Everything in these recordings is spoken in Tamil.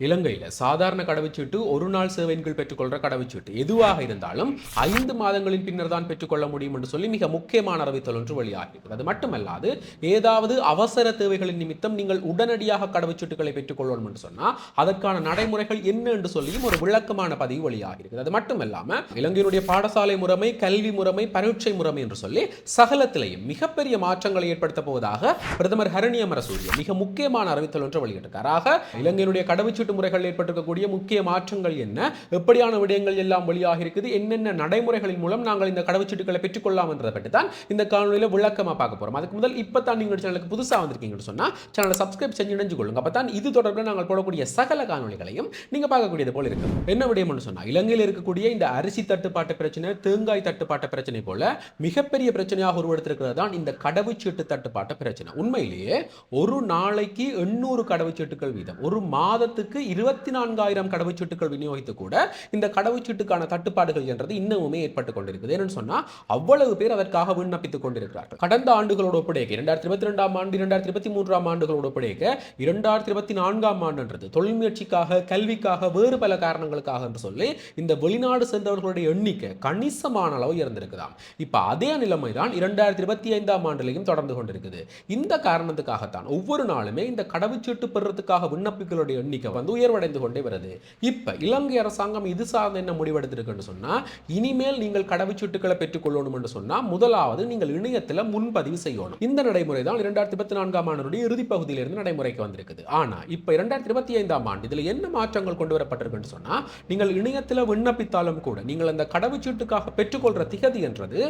இலங்கையில் சாதாரண கடவுச்சீட்டு ஒரு நாள் சேவையின் கீழ் பெற்றுக்கொள்கிற கடவுச்சீட்டு. எதுவாக இருந்தாலும் ஐந்து மாதங்களின் பின்னர் தான் பெற்றுக்கொள்ள முடியும் என்று சொல்லி மிக முக்கியமான அறிவித்தல் ஒன்று வெளியாகிறது அது மட்டுமல்லாது ஏதாவது அவசர தேவைகளின் நிமித்தம் நீங்கள் உடனடியாக கடவுச்சீட்டுகளை பெற்றுக்கொள்ளணும் என்று சொன்னால் அதற்கான நடைமுறைகள் என்ன என்று சொல்லியும் ஒரு விளக்கமான பதிவு வெளியாகிறது அது மட்டுமல்லாமல் இலங்கையினுடைய பாடசாலை முறைமை கல்வி முறைமை பரீட்சை முறைமை என்று சொல்லி சகலத்திலேயும் மிகப்பெரிய மாற்றங்களை ஏற்படுத்த போவதாக பிரதமர் ஹரணியமரசூரிய மிக முக்கியமான அறிவித்தல் ஒன்று வெளியிட்டிருக்கார். இலங்கையினுடைய கடவுச்சீட்டு முறைகள் ஏற்பட்டிருக்கக்கூடிய முக்கிய மாற்றங்கள் என்ன? எப்படியான விடயங்கள் எல்லாம் வெளியாக இருக்குது என்னென்ன நடைமுறைகளின் மூலம் நாங்கள் இந்த கடவுச்சீட்டுகளை பெற்றுக்கொள்ளலாம் என்றதை பற்றி தான் இந்த காணொலியில் விளக்கமாக பார்க்க போகிறோம் அதுக்கு முதல் இப்போ தான் நீங்கள் சேனலுக்கு புதுசாக வந்திருக்கீங்கன்னு சொன்னால் சேனலை சப்ஸ்கிரைப் செஞ்சு இணைஞ்சு கொள்ளுங்க. அப்போ தான் இது தொடர்பில் நாங்கள் போடக்கூடிய சகல காணொலிகளையும் நீங்கள் பார்க்கக்கூடியது போல இருக்கும் என்ன விடயம்னு சொன்னால் இலங்கையில் இருக்கக்கூடிய இந்த அரிசி தட்டுப்பாட்டு பிரச்சனை தேங்காய் தட்டுப்பாட்டு பிரச்சனை போல மிகப்பெரிய பிரச்சனையாக உருவெடுத்திருக்கிறது தான் இந்த கடவுச்சீட்டு தட்டுப்பாட்டு பிரச்சனை. உண்மையிலேயே ஒரு நாளைக்கு எண்ணூறு கடவுச்சீட்டுகள் வீதம். ஒரு மாதத்துக்கு இருபத்தி நான்காயிரம் கடவுச்சீட்டுகள் விநியோகித்து கூட இந்த கடவுச்சீட்டுக்கான தட்டுப்பாடுகள் என்றது இன்னமுமே ஏற்பட்டு கொண்டிருக்குது. என்னன்னு சொன்னா அவ்வளவு பேர் அதற்காக விண்ணப்பித்துக் கொண்டிருக்கிறார்கள். கடந்த ஆண்டுகளோடு ஒப்படைக்க இரண்டாயிரத்தி இருபத்தி ரெண்டாம் ஆண்டு இரண்டாயிரத்தி இருபத்தி மூன்றாம் ஆண்டுகளோடு ஒப்படைக்க இரண்டாயிரத்தி இருபத்தி நான்காம் ஆண்டுன்றது தொழில் முயற்சிக்காக கல்விக்காக வேறு பல காரணங்களுக்காக என்று சொல்லி இந்த வெளிநாடு சென்றவர்களுடைய எண்ணிக்கை கணிசமான அளவு இருந்திருக்குதாம் இப்ப அதே நிலைமை தான் இரண்டாயிரத்தி இருபத்தி ஐந்தாம் ஆண்டுலையும் தொடர்ந்து கொண்டிருக்குது. இந்த காரணத்துக்காகத்தான் ஒவ்வொரு நாளுமே இந்த கடவுச்சீட்டு பெறுறதுக்காக விண்ணப்பிகளுடைய எண்ணிக்கை வந்து உயர்வடைந்து கொண்டே வருது. இப்போ இலங்கை அரசாங்கம் இது சார்ந்த என்ன முடிவெடுத்திருக்குன்னு சொன்னால் இனிமேல் நீங்கள் கடவுச்சீட்டுகளை பெற்றுக்கொள்ளணும் என்று சொன்னா முதலாவது நீங்கள் இணையத்தில் முன்பதிவு செய்யணும். இந்த நடைமுறை தான் இரண்டாயிரத்தி இருபத்தி நான்காம் ஆண்டுடைய இறுதி பகுதியிலிருந்து நடைமுறைக்கு வந்திருக்குது. ஆனால் இப்போ இரண்டாயிரத்தி இருபத்தி ஐந்தாம் ஆண்டு இதில் என்ன மாற்றங்கள் கொண்டு வரப்பட்டிருக்குன்னு சொன்னால் நீங்கள் இணையத்தில் விண்ணப்பித்தாலும் கூட நீங்கள் அந்த கடவுச்சீட்டுக்காக பெற்றுக்கொள்கிற திகதி என்றது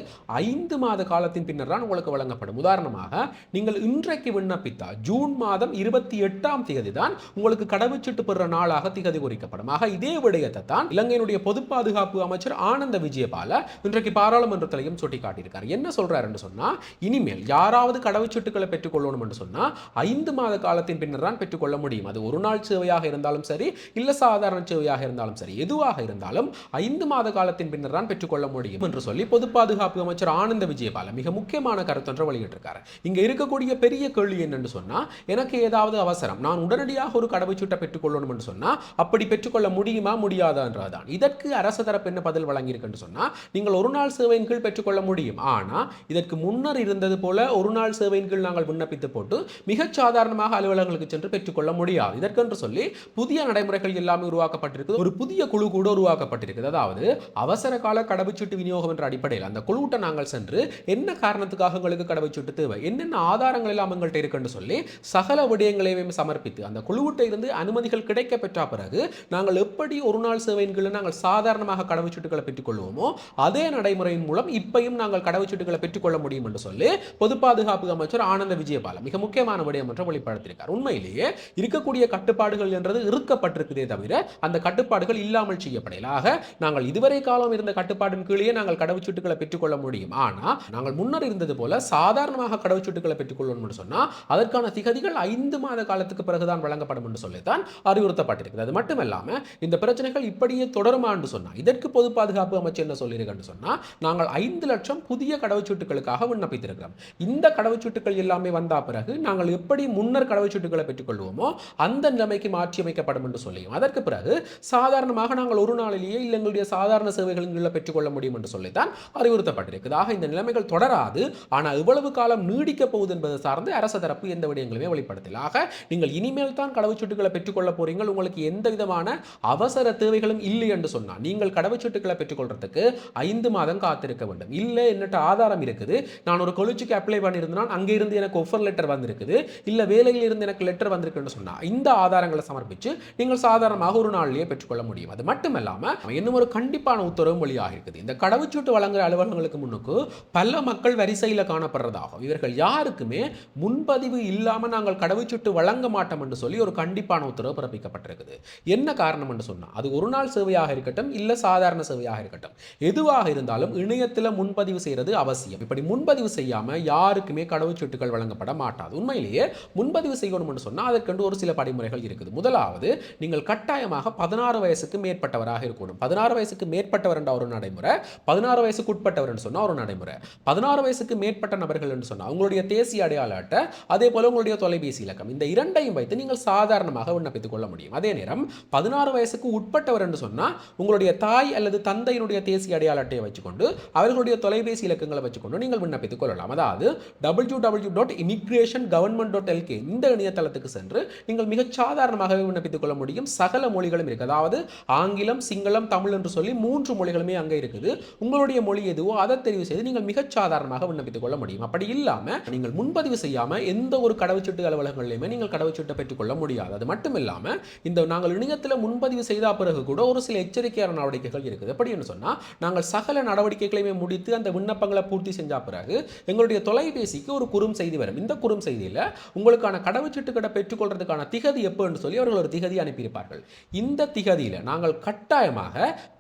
ஐந்து மாத காலத்தின் பின்னர் தான் உங்களுக்கு வழங்கப்படும். உதாரணமாக நீங்கள் இன்றைக்கு விண்ணப்பித்தால் ஜூன் மாதம் இருபத்தி எட்டாம் தேதி தான் உங்களுக்கு கடவுச்சீட்டு பெறுற நாளாக திகதி குறிக்கப்படும் ஆக இதே விடயத்தை தான் இலங்கையினுடைய பொது பாதுகாப்பு அமைச்சர் ஆனந்த விஜயபால இன்றைக்கு பாராளுமன்றத்திலையும் சுட்டிக்காட்டியிருக்கார். என்ன சொல்றாருன்னு சொன்னா இனிமேல் யாராவது கடவுச்சீட்டுகளை பெற்றுக்கொள்ளணும் என்று சொன்னா ஐந்து மாத காலத்தின் பின்னர் தான் பெற்றுக்கொள்ள முடியும். அது ஒரு நாள் சேவையாக இருந்தாலும் சரி இல்ல சாதாரண சேவையாக இருந்தாலும் சரி எதுவாக இருந்தாலும் ஐந்து மாத காலத்தின் பின்னர் தான் பெற்றுக்கொள்ள முடியும் என்று சொல்லி பொது பாதுகாப்பு அமைச்சர் ஆனந்த விஜயபால மிக முக்கியமான கருத்தொன்றை வெளியிட்டிருக்காரு. இங்க இருக்கக்கூடிய பெரிய கேள்வி என்னன்னு சொன்னா எனக்கு ஏதாவது அவசரம் நான் உடனடியாக ஒரு கடவுச்சீட்டை பெற்றுக்கொள்ளணும் பெற்றுக்கொள்ளணும்னு சொன்னால் அப்படி பெற்றுக்கொள்ள முடியுமா? முடியாதான்றதுதான் இதற்கு அரசு தரப்பு என்ன பதில் வழங்கியிருக்குன்னு சொன்னால் நீங்கள் ஒரு நாள் சேவையின் கீழ் பெற்றுக்கொள்ள முடியும். ஆனால் இதற்கு முன்னர் இருந்தது போல ஒரு நாள் சேவையின் கீழ் நாங்கள் விண்ணப்பித்து போட்டு மிகச் சாதாரணமாக அலுவலகங்களுக்கு சென்று பெற்றுக்கொள்ள முடியாது. இதற்கென்று சொல்லி புதிய நடைமுறைகள் எல்லாமே உருவாக்கப்பட்டிருக்கு ஒரு புதிய குழு கூட உருவாக்கப்பட்டிருக்குது. அதாவது அவசர கால கடவுச்சீட்டு விநியோகம் என்ற அடிப்படையில் அந்த குழுவிட்ட நாங்கள் சென்று என்ன காரணத்துக்காக உங்களுக்கு கடவுச்சீட்டு தேவை? என்னென்ன ஆதாரங்கள் எல்லாம் எங்கள்கிட்ட இருக்குன்னு சொல்லி சகல விடயங்களையும் சமர்ப்பித்து அந்த குழுவிட்ட இருந்து அனுமதிகள் கிடைக்க பெற்ற பிறகு நாங்கள் எப்படி ஒரு நாள் சேவையின் நாங்கள் சாதாரணமாக கடவுச்சீட்டுகளை பெற்றுக்கொள்வோமோ அதே நடைமுறையின் மூலம் இப்பையும் நாங்கள் கடவுச்சீட்டுகளை பெற்றுக்கொள்ள முடியும் என்று சொல்லி பொது பாதுகாப்பு அமைச்சர் ஆனந்த விஜயபால மிக முக்கியமான விடயம் என்று வெளிப்படுத்தியிருக்கார். உண்மையிலேயே இருக்கக்கூடிய கட்டுப்பாடுகள் என்றது இருக்கப்பட்டிருக்குதே தவிர அந்த கட்டுப்பாடுகள் இல்லாமல் செய்யப்படலாக நாங்கள் இதுவரை காலம் இருந்த கட்டுப்பாட்டின் கீழே நாங்கள் கடவுச்சீட்டுகளை பெற்றுக்கொள்ள முடியும். ஆனால் நாங்கள் முன்னர் இருந்தது போல சாதாரணமாக கடவுச்சீட்டுகளை பெற்றுக்கொள்ளணும் என்று சொன்னால் அதற்கான திகதிகள் ஐந்து மாத காலத்துக்கு பிறகுதான் வழங்கப்படும் என்று சொல்லித்தான் அறிவுறுத்தப்பட்டிருக்கிறது அது மட்டும் இல்லாமல் இந்த பிரச்சனைகள் இப்படியே தொடருமான்னு சொன்னால் இதற்கு பொது பாதுகாப்பு அமைச்சர் என்ன சொல்லியிருக்கேன்னு சொன்னால் நாங்கள் ஐந்து லட்சம் புதிய கடவுச்சீட்டுகளுக்காக விண்ணப்பித்திருக்கிறோம். இந்த கடவுச்சீட்டுகள் எல்லாமே வந்த பிறகு நாங்கள் எப்படி முன்னர் கடவுச்சீட்டுகளை பெற்றுக்கொள்வோமோ அந்த நிலைமைக்கு மாற்றி அமைக்கப்படும் என்று சொல்லியும். அதற்கு பிறகு சாதாரணமாக நாங்கள் ஒரு நாளிலேயே இல்லை எங்களுடைய சாதாரண சேவைகளின் கீழே பெற்றுக்கொள்ள முடியும் என்று சொல்லித்தான் அறிவுறுத்தப்பட்டிருக்குது ஆக இந்த நிலைமைகள் தொடராது. ஆனால் இவ்வளவு காலம் நீடிக்க போகுது என்பது சார்ந்து அரசு தரப்பு எந்த விடயங்களுமே வெளிப்படுத்தல. ஆக நீங்கள் இனிமேல் தான் கடவுச்சீட்டுகளை பெற்றுக்கொள்ள போறீங்கள் உங்களுக்கு எந்த விதமான அவசர தேவைகளும் இல்லை என்று சொன்னால் நீங்கள் கடவுச்சீட்டுகளை பெற்றுக்கொள்றதுக்கு ஐந்து மாதம் காத்திருக்க வேண்டும். இல்லை என்னட்ட ஆதாரம் இருக்குது. நான் ஒரு கொலிச்சுக்கு அப்ளை பண்ணியிருந்தேன் அங்கிருந்து எனக்கு ஒஃபர் லெட்டர் வந்திருக்குது. இல்லை வேலையில் இருந்து எனக்கு லெட்டர் வந்திருக்குன்னு சொன்னால் இந்த ஆதாரங்களை சமர்ப்பித்து நீங்கள் சாதாரணமாக ஒரு நாள்லேயே பெற்றுக்கொள்ள முடியும். அது மட்டுமல்லாமல் இன்னும் ஒரு கண்டிப்பான உத்தரவும் வழியாக இருக்குது. இந்த கடவுச்சீட்டு வழங்குற அலுவலகங்களுக்கு முன்னுக்கு பல மக்கள் வரிசையில் காணப்படுறதாகும். இவர்கள் யாருக்குமே முன்பதிவு இல்லாமல் நாங்கள் கடவுச்சீட்டு வழங்க மாட்டோம் என்று சொல்லி ஒரு கண்டிப்பான உத்தரவு பிறப்பிக்கப்பட்டிருக்குது என்ன காரணம் என்று சொன்னால் அது ஒரு நாள் சேவையாக இருக்கட்டும் இல்லை சாதாரண சேவையாக இருக்கட்டும். எதுவாக இருந்தாலும் இணையத்தில் முன்பதிவு செய்கிறது அவசியம். இப்படி முன்பதிவு செய்யாமல் யாருக்குமே கடவுச்சீட்டுகள் வழங்கப்பட மாட்டாது. உண்மையிலேயே முன்பதிவு செய்யணும் என்று சொன்னால் அதற்கென்று ஒரு சில படிமுறைகள் இருக்குது. முதலாவது நீங்கள் கட்டாயமாக பதினாறு வயசுக்கு மேற்பட்டவராக இருக்கணும். பதினாறு வயசுக்கு மேற்பட்டவர் என்ற ஒரு நடைமுறை பதினாறு வயசுக்கு உட்பட்டவர் என்று சொன்னால் ஒரு நடைமுறை. பதினாறு வயசுக்கு மேற்பட்ட நபர்கள் என்று சொன்னால் உங்களுடைய தேசிய அடையாள அட்டை அதே போல உங்களுடைய தொலைபேசி இலக்கம். இந்த இரண்டையும் வைத்து நீங்கள் சாதாரணமாக விண்ணப்பித்துக் கொள்ள முடியும். அதே நேரம் பதினாறு வயசுக்கு உட்பட்டவர் என்று சொன்னா உங்களுடைய தாய் அல்லது தந்தையினுடைய தேசிய அடையாள அட்டையை வச்சுக்கொண்டு அவர்களுடைய தொலைபேசி இலக்கங்களை வச்சுக்கொண்டு நீங்கள் விண்ணப்பித்துக் கொள்ளலாம். அதாவது W W dot immigration government dot LK இந்த இணையதளத்துக்கு சென்று நீங்கள் மிகச் சாதாரணமாகவே விண்ணப்பித்துக் கொள்ள முடியும். சகல மொழிகளும் இருக்குது அதாவது ஆங்கிலம் சிங்களம் தமிழ் என்று சொல்லி மூன்று மொழிகளுமே அங்கே இருக்குது. உங்களுடைய மொழி எதுவோ அதை தெரிவு செய்து நீங்கள் மிகச் சாதாரணமாக விண்ணப்பித்துக் கொள்ள முடியும். அப்படி இல்லாமல் நீங்கள் முன்பதிவு செய்யாமல் எந்த ஒரு கடவுச்சீட்டு அலுவலகங்களிலுமே நீங்கள் கடவுச்சீட்டை பெற்றுக்கொள்ள முடியாது. அது மட்டும் இல்லாமல் இந்த நாங்கள் இணையத்தில் முன்பதிவு செய்த பிறகு கூட ஒரு சில எச்சரிக்கையான நடவடிக்கைகள் இருக்குது. எப்படின்னு சொன்னால் நாங்கள் சகல நடவடிக்கைகளையுமே முடித்து அந்த விண்ணப்பங்களை பூர்த்தி செஞ்ச பிறகு எங்களுடைய தொலைபேசிக்கு ஒரு குறும் செய்தி வரும். இந்த குறும் செய்தியில் உங்களுக்கான கடவுச்சீட்டுகளை பெற்றுக்கொள்றதுக்கான திகதி எப்போன்னு சொல்லி அவர்கள் ஒரு திகதி அனுப்பியிருப்பார்கள். இந்த திகதியில் நாங்கள் கட்டாயமாக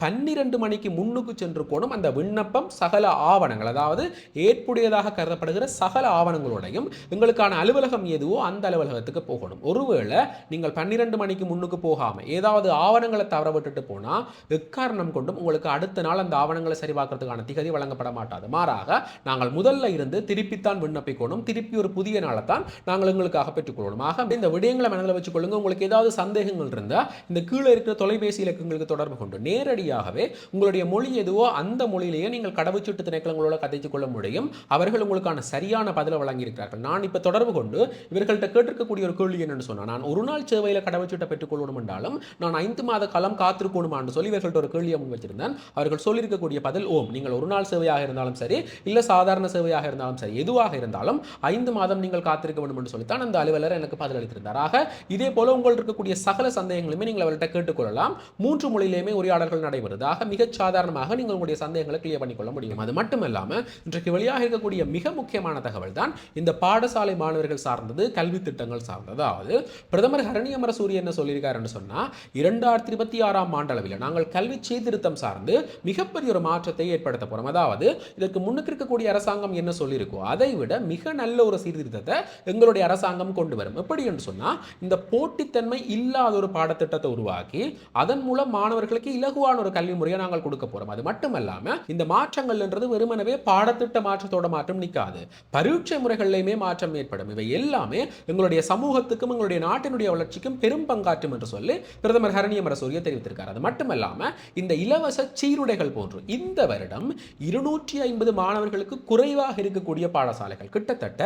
பன்னிரண்டு மணிக்கு முன்னுக்கு சென்று போனும் அந்த விண்ணப்பம் சகல ஆவணங்கள். அதாவது ஏற்புடையதாக கருதப்படுகிற சகல ஆவணங்களோடையும் எங்களுக்கான அலுவலகம் எதுவோ அந்த அலுவலகத்துக்கு போகணும். ஒருவேளை நீங்கள் பன்னிரண்டு மணிக்கு முன்னுக்கு போகாமல் ஏதாவது ஆவணங்களை தவற விட்டுட்டு போனால் எக்காரணம் கொண்டும் உங்களுக்கு அடுத்த நாள் அந்த ஆவணங்களை சரிபார்க்கறதுக்கான திகதி வழங்கப்பட மாட்டாது. மாறாக நாங்கள் முதல்ல இருந்து திருப்பித்தான் விண்ணப்பிக்கணும். திருப்பி ஒரு புதிய நாளை தான் நாங்கள் எங்களுக்காக பெற்றுக்கொள்ளணும் ஆக இந்த விடயங்களை மனதில் வச்சுக்கொள்ளுங்க. உங்களுக்கு ஏதாவது சந்தேகங்கள் இருந்தால் இந்த கீழே இருக்கிற தொலைபேசி இலக்கங்களுக்கு தொடர்பு கொண்டு நேரடியாகவே உங்களுடைய மொழி எதுவோ அந்த மொழியிலேயே நீங்கள் கடவுச்சீட்டு திணைக்களங்களோட கதைத்துக் கொள்ள முடியும். அவர்கள் உங்களுக்கான சரியான பதிலை வழங்கியிருக்கிறார்கள். நான் இப்போ தொடர்பு கொண்டு இவர்கள்ட்ட கேட்டிருக்கக்கூடிய ஒரு கேள்வி என்னன்னு சொன்னால் நான் ஒரு நாள் சேவையில் கடவுள் கடவுச்சீட்டை பெற்றுக்கொள்ளணும் என்றாலும் நான் ஐந்து மாத காலம் காத்திருக்கணுமா என்று சொல்லி இவர்கள்ட்ட ஒரு கேள்வியை முன் வச்சிருந்தேன். அவர்கள் சொல்லியிருக்கக்கூடிய பதில் ஓம் நீங்கள் ஒரு நாள் சேவையாக இருந்தாலும் சரி இல்லை சாதாரண சேவையாக இருந்தாலும் சரி எதுவாக இருந்தாலும் ஐந்து மாதம் நீங்கள் காத்திருக்க வேண்டும் என்று சொல்லித்தான் அந்த அலுவலர் எனக்கு பதில் அளித்திருந்தார். ஆக இதே போல உங்கள் இருக்கக்கூடிய சகல சந்தேகங்களுமே நீங்கள் அவர்கிட்ட கேட்டுக்கொள்ளலாம். மூன்று மொழியிலேயுமே உரையாடல்கள் நடைபெறுது. ஆக மிகச் சாதாரணமாக நீங்கள் உங்களுடைய சந்தேகங்களை கிளியர் பண்ணிக்கொள்ள முடியும். அது மட்டும் இன்றைக்கு வெளியாக இருக்கக்கூடிய மிக முக்கியமான தகவல் தான் இந்த பாடசாலை மாணவர்கள் சார்ந்தது கல்வி திட்டங்கள் சார்ந்தது அதாவது பிரதமர் ஹரணியமர சூரிய என்ன சொல்லியிருக்காருன்னு சொன்னால் இரண்டாயிரத்தி இருபத்தி ஆறாம் ஆண்டளவில் நாங்கள் கல்வி சீர்திருத்தம் சார்ந்து மிகப்பெரிய ஒரு மாற்றத்தை ஏற்படுத்த போகிறோம் அதாவது இதற்கு முன்னுக்கு இருக்கக்கூடிய அரசாங்கம் என்ன சொல்லியிருக்கோ அதை விட மிக நல்ல ஒரு சீர்திருத்தத்தை எங்களுடைய அரசாங்கம் கொண்டு வரும். எப்படி என்று சொன்னால் இந்த போட்டித்தன்மை இல்லாத ஒரு பாடத்திட்டத்தை உருவாக்கி அதன் மூலம் மாணவர்களுக்கு இலகுவான ஒரு கல்வி முறையை நாங்கள் கொடுக்க போகிறோம் அது மட்டுமல்லாமல் இந்த மாற்றங்கள்ன்றது வெறுமனவே பாடத்திட்ட மாற்றத்தோட மாற்றம் நிற்காது பரீட்சை முறைகளிலுமே மாற்றம் ஏற்படும். இவை எல்லாமே எங்களுடைய சமூகத்துக்கும் எங்களுடைய நாட்டினுடைய வளர்ச்சிக்கும் பெரும் பங்காற்றும் என்று சொல்லி பிரதமர் ஹரணியம் அரசூரிய தெரிவித்திருக்கார். அது மட்டுமல்லாமல் இந்த இலவச சீருடைகள் போன்று இந்த வருடம் இருநூற்றி ஐம்பது மாணவர்களுக்கு குறைவாக இருக்கக்கூடிய பாடசாலைகள். கிட்டத்தட்ட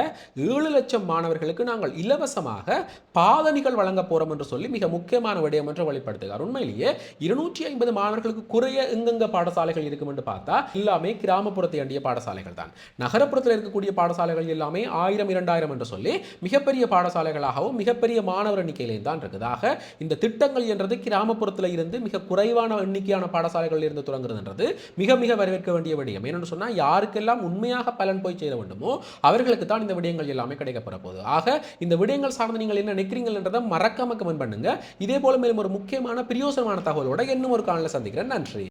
ஏழு லட்சம் மாணவர்களுக்கு நாங்கள் இலவசமாக பாதணிகள் வழங்க போறோம் என்று சொல்லி மிக முக்கியமான விடயம் என்று வெளிப்படுத்துகிறார். உண்மையிலேயே இருநூற்றி ஐம்பது மாணவர்களுக்கு குறைய எங்கெங்க பாடசாலைகள் இருக்கும் என்று பார்த்தா எல்லாமே கிராமப்புறத்தை அண்டிய பாடசாலைகள் தான். நகரப்புறத்தில் இருக்கக்கூடிய பாடசாலைகள் எல்லாமே ஆயிரம் இரண்டாயிரம் என்று சொல்லி மிகப்பெரிய பாடசாலைகளாகவும் மிகப்பெரிய மாணவர் எண்ணிக்கையிலேயும் தான் இருக்குதாக இந்த திட்டங்கள் என்றது கிராமப்புறத்தில் இருந்து மிக குறைவான எண்ணிக்கையான பாடசாலைகளில் இருந்து தொடங்குறதுன்றது மிக மிக வரவேற்க வேண்டிய விடயம். என்னென்னு சொன்னால் யாருக்கெல்லாம் உண்மையாக பலன் போய் சேர வேண்டுமோ அவர்களுக்கு தான் இந்த விடயங்கள் எல்லாமே கிடைக்கப்பட போகுது ஆக இந்த விடயங்கள் சார்ந்து நீங்கள் என்ன நினைக்கிறீங்கன்றதை மறக்காம கமெண்ட் பண்ணுங்க. இதே போல மேலும் ஒரு முக்கியமான பிரியோசனமான தகவலோட இன்னும் ஒரு காலில் சந்திக்கிறேன். நன்றி.